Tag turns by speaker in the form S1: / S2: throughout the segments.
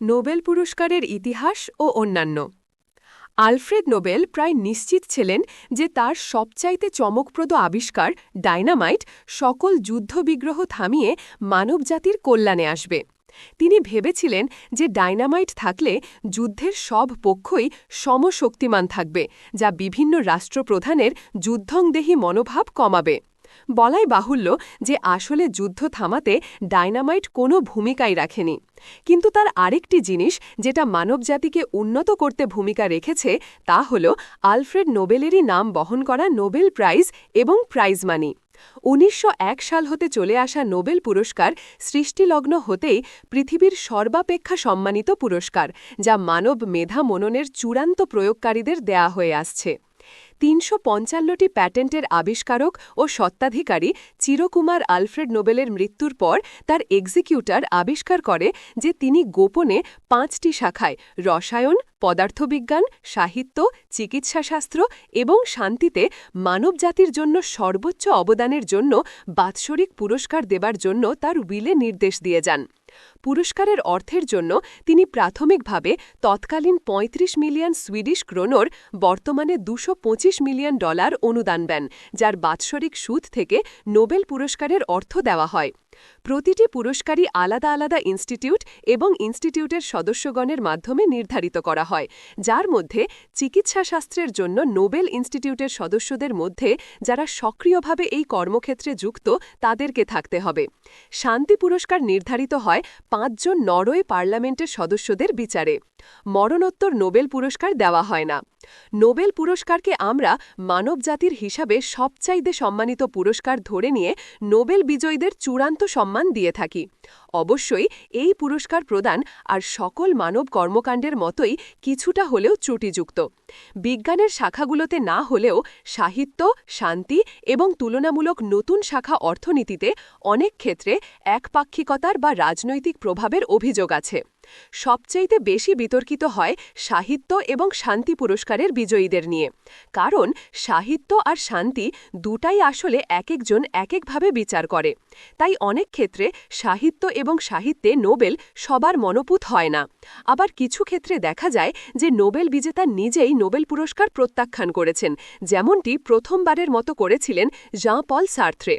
S1: Nobel পুরস্কারের ইতিহাস ও অন্যান্য। আলফ্রেড নোবেল প্রায় নিশ্চিত ছিলেন যে তার সবচাইতে চমকপ্রদ আবিষ্কার ডাইনামাইট সকল যুদ্ধবিগ্রহ থামিয়ে মানবজাতির কল্যাণে আসবে। তিনি ভেবেছিলেন যে ডাইনামাইট থাকলে যুদ্ধের সব পক্ষই সমশক্তিমান থাকবে, যা বিভিন্ন রাষ্ট্রপ্রধানের যুদ্ধংদেহী মনোভাব কমাবে। বলাই বাহুল্য যে আসলে যুদ্ধ থামাতে ডাইনামাইট কোনো ভূমিকাই রাখেনি। কিন্তু তার আরেকটি জিনিস যেটা মানবজাতিকে উন্নত করতে ভূমিকা রেখেছে, তা হল আলফ্রেড নোবেলেরই নাম বহন করা নোবেল প্রাইজ এবং প্রাইজ মানি। উনিশশো এক সাল হতে চলে আসা নোবেল পুরস্কার সৃষ্টিলগ্ন হতেই পৃথিবীর সর্বাপেক্ষা সম্মানিত পুরস্কার, যা মানব মেধা মননের চূড়ান্ত প্রয়োগকারীদের দেয়া হয়ে আসছে। তিনশো পঞ্চান্নটি প্যাটেন্টের আবিষ্কারক ও সত্ত্বাধিকারী চিরকুমার আলফ্রেড নোবেলের মৃত্যুর পর তার এক্সিকিউটার আবিষ্কার করে যে তিনি গোপনে পাঁচটি শাখায় রসায়ন, পদার্থবিজ্ঞান, সাহিত্য, চিকিৎসাশাস্ত্র এবং শান্তিতে মানবজাতির জন্য সর্বোচ্চ অবদানের জন্য বাৎসরিক পুরস্কার দেবার জন্য তার উইলে নির্দেশ দিয়ে যান। পুরস্কারের অর্থের জন্য তিনি প্রাথমিকভাবে তৎকালীন ৩৫ মিলিয়ন সুইডিশ ক্রোনর বর্তমানে দুশো মিলিয়ন ডলার অনুদান দেন যার বাৎসরিক সুদ থেকে নোবেল পুরস্কারের অর্থ দেওয়া হয়। প্রতিটি পুরস্কারই আলাদা আলাদা ইনস্টিটিউট এবং ইনস্টিটিউটের সদস্যগণের মাধ্যমে নির্ধারিত করা হয়। যার মধ্যে চিকিৎসাশাস্ত্রের জন্য নোবেল ইনস্টিটিউটের সদস্যদের মধ্যে যারা সক্রিয়ভাবে এই কর্মক্ষেত্রে যুক্ত, তাদেরকে থাকতে হবে। শান্তি পুরস্কার নির্ধারিত হয় পাঁচজন নরওয়ে পার্লামেন্টের সদস্যদের বিচারে। মরণোত্তর নোবেল পুরস্কার দেওয়া হয় না। নোবেল পুরস্কারকে আমরা মানবজাতির হিসাবে সবচাইতে সম্মানিত পুরস্কার ধরে নিয়ে নোবেল বিজয়ীদের চূড়ান্ত সম্মান দিয়ে থাকি। অবশ্যই এই পুরস্কার প্রদান আর সকল মানব কর্মকাণ্ডের মতোই কিছুটা হলেও ত্রুটিযুক্ত। বিজ্ঞানের শাখাগুলোতে না হলেও সাহিত্য, শান্তি এবং তুলনামূলক নতুন শাখা অর্থনীতিতে অনেক ক্ষেত্রে একপাক্ষিকতার বা রাজনৈতিক প্রভাবের অভিযোগ আছে। সবচাইতে বেশি বিতর্কিত হয় সাহিত্য এবং শান্তি পুরস্কারের বিজয়ীদের নিয়ে। কারণ সাহিত্য আর শান্তি দুটাই আসলে এক একজন এক একভাবে বিচার করে। তাই অনেক ক্ষেত্রে সাহিত্য এবং সাহিত্যে নোবেল সবার মনোপুত হয় না। আবার কিছু ক্ষেত্রে দেখা যায় যে নোবেল বিজেতা নিজেই নোবেল পুরস্কার প্রত্যাখ্যান করেছেন, যেমনটি প্রথমবারের মতো করেছিলেন জাঁ পল সার্থ্রে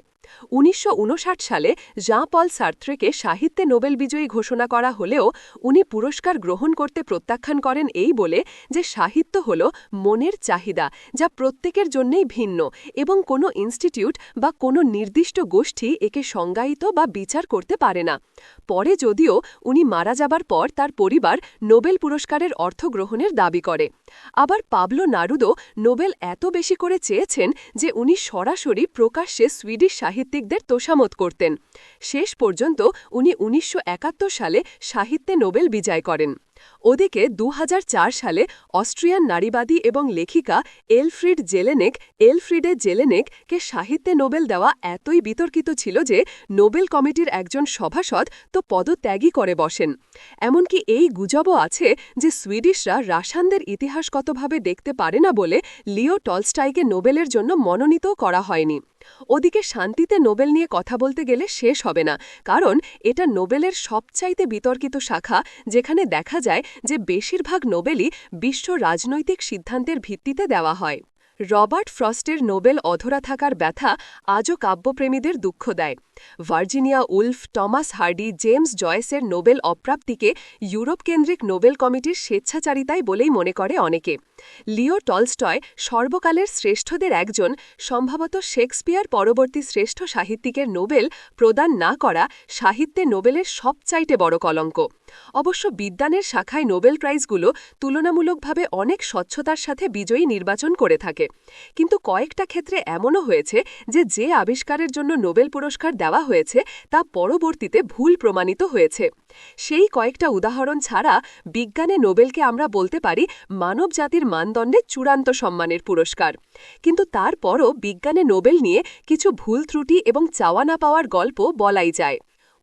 S1: উনিশশো উনষাট সালে জাঁ পল সার্থ্রেকে সাহিত্যে নোবেল বিজয়ী ঘোষণা করা হলেও উনি পুরস্কার গ্রহণ করতে প্রত্যাখ্যান করেন এই বলে যে সাহিত্য হল মনের চাহিদা, যা প্রত্যেকের জন্যেই ভিন্ন এবং কোনো ইনস্টিটিউট বা কোনো নির্দিষ্ট গোষ্ঠী একে সংজ্ঞায়িত বা বিচার করতে পারে না। পরে যদিও উনি মারা যাবার পর তার পরিবার নোবেল পুরস্কারের অর্থ গ্রহণের দাবি করে। আবার পাবলো নারুদো নোবেল এত বেশি করে চেয়েছেন যে উনি সরাসরি প্রকাশ্যে সুইডিশ সাহিত্যিকদের তোষামত করতেন। শেষ পর্যন্ত উনি উনিশশো একাত্তর সালে সাহিত্যে নোবেল বিজয় করেন। ওদিকে দু হাজার চার সালে অস্ট্রিয়ান নারীবাদী এবং লেখিকা এলফ্রিড জেলেনেক, এলফ্রিডে জেলেনেককে সাহিত্যে নোবেল দেওয়া এতই বিতর্কিত ছিল যে নোবেল কমিটির একজন সভাসদ তো পদত্যাগই করে বসেন। এমনকি এই গুজবও আছে যে সুইডিশরা রাশানদের ইতিহাসগতভাবে দেখতে পারে না বলে লিও টলস্টাইকে নোবেলের জন্য মনোনীতও করা হয়নি। ওদিকে শান্তিতে নোবেল নিয়ে কথা বলতে গেলে শেষ হবে না, কারণ এটা নোবেলের সবচাইতে বিতর্কিত শাখা, যেখানে দেখা যায় যে বেশিরভাগ নোবেলই বিশ্ব রাজনৈতিক সিদ্ধান্তের ভিত্তিতে দেওয়া হয়। রবার্ট ফ্রস্টের নোবেল অধরা থাকার ব্যথা আজও কাব্যপ্রেমীদের দুঃখ দেয়। Virginia Woolf Thomas Hardy James জয়েসের Nobel অপ্রাপ্তিকে ইউরোপ কেন্দ্রিক নোবেল কমিটির স্বেচ্ছাচারিতায় বলেই মনে করে অনেকে। লিও টলস্টয় সর্বকালের শ্রেষ্ঠদের একজন, সম্ভবত শেক্সপিয়ার পরবর্তী শ্রেষ্ঠ সাহিত্যিকের নোবেল প্রদান না করা সাহিত্যে নোবেলের সবচাইতে বড় কলঙ্ক। অবশ্য বিজ্ঞানের শাখায় নোবেল প্রাইজগুলো তুলনামূলকভাবে অনেক স্বচ্ছতার সাথে বিজয়ী নির্বাচন করে থাকে। কিন্তু কয়েকটা ক্ষেত্রে এমনও হয়েছে যে যে আবিষ্কারের জন্য নোবেল পুরস্কার দেওয়া হয়েছে তা পরবর্তীতে ভুল প্রমাণিত হয়েছে। সেই কয়েকটা উদাহরণ ছাড়া বিজ্ঞানে নোবেলকে আমরা বলতে পারি মানব জাতির মানদণ্ডে চূড়ান্ত সম্মানের পুরস্কার। কিন্তু তারপরও বিজ্ঞানে নোবেল নিয়ে কিছু ভুল ত্রুটি এবং চাওয়া না পাওয়ার গল্প বলাই যায়।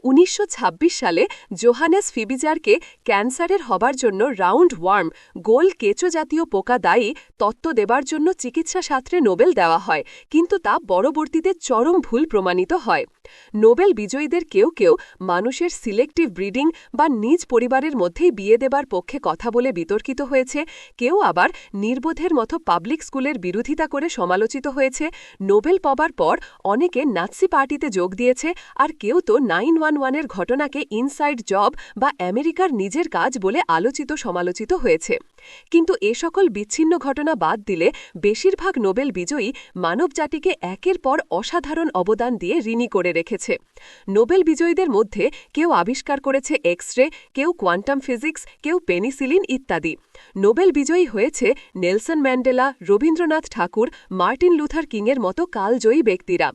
S1: উনিশশো ছাব্বিশ সালে জোহানেস ফিবিজারকে ক্যান্সারের হবার জন্য রাউন্ড ওয়ার্ম, গোল কেঁচো জাতীয় পোকা দায়ী তত্ত্ব দেবার জন্য চিকিৎসা চিকিৎসাশাস্ত্রে নোবেল দেওয়া হয়, কিন্তু তা পরবর্তীতে চরম ভুল প্রমাণিত হয়। নোবেল বিজয়ীদের কেউ কেউ মানুষের সিলেক্টিভ ব্রিডিং বা নিজ পরিবারের মধ্যেই বিয়ে দেবার পক্ষে কথা বলে বিতর্কিত হয়েছে, কেউ আবার নির্বোধের মতো পাবলিক স্কুলের বিরোধিতা করে সমালোচিত হয়েছে, নোবেল পাবার পর অনেকে নাৎসি পার্টিতে যোগ দিয়েছে আর কেউ তো নাইন ওয়ান ওয়ানের ঘটনাকে ইনসাইড জব বা আমেরিকার নিজের কাজ বলে আলোচিত সমালোচিত হয়েছে। কিন্তু এ সকল বিচ্ছিন্ন ঘটনা বাদ দিলে বেশিরভাগ নোবেল বিজয়ী মানবজাতিকে একের পর অসাধারণ অবদান দিয়ে ঋণী করে রেখেছে। নোবেল বিজয়ীদের মধ্যে কেউ আবিষ্কার করেছে এক্স রে কেউ কোয়ান্টাম ফিজিক্স, কেউ পেনিসিলিন ইত্যাদি। নোবেল বিজয়ী হয়েছে Nelson Mandela, Rabindranath Thakur, Martin Luther কিংয়ের মতো কালজয়ী ব্যক্তিরা।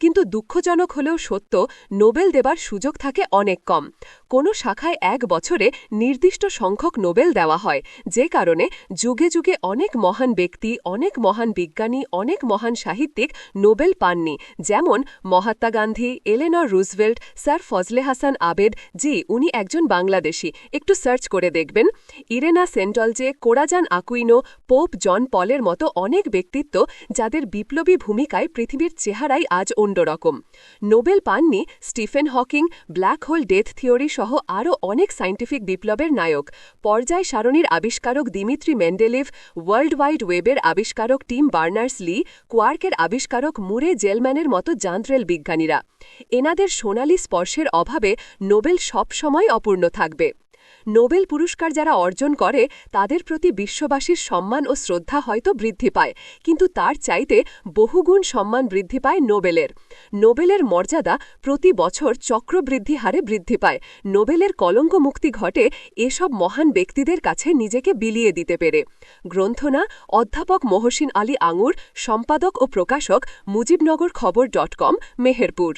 S1: কিন্তু দুঃখজনক হলেও সত্য, নোবেল দেবার সুযোগ থাকে অনেক কম। কোনো শাখায় এক বছরে নির্দিষ্ট সংখ্যক নোবেল দেওয়া হয়, যে কারণে যুগে যুগে অনেক মহান ব্যক্তি, অনেক মহান বিজ্ঞানী, অনেক মহান সাহিত্যিক নোবেল পাননি, যেমন Mahatma Gandhi, Eleanor Roosevelt, sir Fazle Hasan Abed. জি, উনি একজন বাংলাদেশি। একটু সার্চ করে দেখবেন। Irena Sendler, Corazon Aquino, Pope John পলের মতো অনেক ব্যক্তিত্ব, যাদের বিপ্লবী ভূমিকায় পৃথিবীর চেহারাই আজ অন্যরকম। নোবেল পাননি Stephen Hawking, black hole death theory সহ আরও অনেক সাইন্টিফিক বিপ্লবের নায়ক। পর্যায় সারণীর আবিষ্কারক দিমিত্রি মেন্ডেলিভ, ওয়ার্ল্ড ওয়াইড ওয়েবের আবিষ্কারক টিম বার্নার্স লি, কোয়ার্কের আবিষ্কারক মুরে জেলম্যানের মতো যান্ত্রেল বিজ্ঞানীরা। এনাদের সোনালি স্পর্শের অভাবে নোবেল সবসময় অপূর্ণ থাকবে। নোবেল পুরস্কার যারা অর্জন করে, তাদের প্রতি বিশ্ববাসীর সম্মান ও শ্রদ্ধা হয়তো বৃদ্ধি পায়, কিন্তু তার চাইতে বহুগুণ সম্মান বৃদ্ধি পায় নোবেলের। নোবেলের মর্যাদা প্রতি বছর চক্রবৃদ্ধি হারে বৃদ্ধি পায়। নোবেলের কলঙ্ক মুক্তি ঘটে এসব মহান ব্যক্তিদের কাছে নিজেকে বিলিয়ে দিতে পেরে। গ্রন্থনা, অধ্যাপক মহসিন আলী আঙুর, সম্পাদক ও প্রকাশক মুজিবনগর খবর ডট কম, মেহেরপুর।